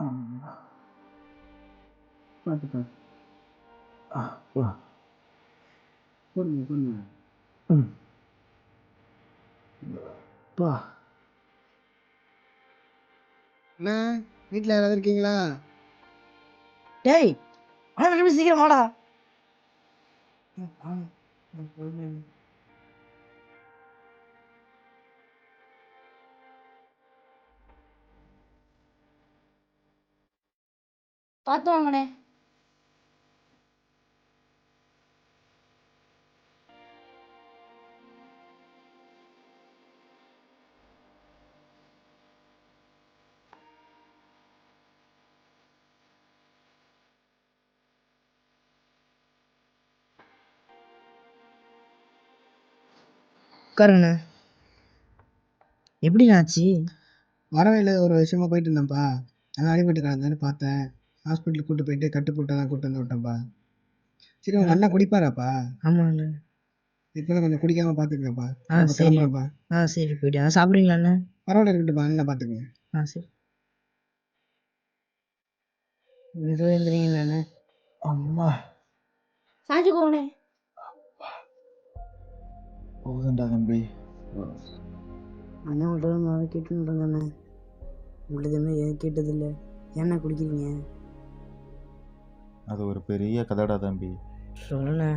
அம்மா. பார்த்து பார்த்து ஆ வா போடுங்க போடுங்க ம் பா அண்ணா வீட்டில் யாராவது இருக்கீங்களா? டேய் ஆனால் சீக்கிரம் வாடா. பார்த்து வாங்கண்ணே. உட்காருங்கண்ணே. எப்படிண்ணே ஆச்சு? வரவேல ஒரு விஷயமா போயிட்டு இருந்தேன்ப்பா. அதான் அடிபட்டு கிடந்தாரு பார்த்தேன். ஹாஸ்பிட்டலுக்கு கூட்டு போயிட்டு கட்டு போட்டு தான் கூட்டு வந்து விட்டேன்ப்பா. சரி உங்க அண்ணா குடிப்பாராப்பா? ஆமாண்ணே இப்போ கொஞ்சம் குடிக்காம பார்த்துக்கங்கப்பா ஆ, அப்ப சரி. ஆ சரி போயிட்டு அதான் சாப்பிட்றீங்களாண்ணே பரவாயில்ல இருக்கட்டும்ப்பா. அண்ணா பார்த்துக்கங்க ஆ சரி. மெதுவாக எழுந்துறீங்களாண்ணே அம்மா. சாஞ்சுக்கோங்கண்ணே போதுண்டா தம்பி. அண்ணன் நான் கேட்டுன்னு இருந்தேண்ணே உங்கள்கிட்ட எதுவுமே எதுவும் கேட்டதில்லை. ஏண்ணா குடிக்கிறீங்க? அது ஒரு பெரிய கதடா தம்பி. சொல்லுண்ணே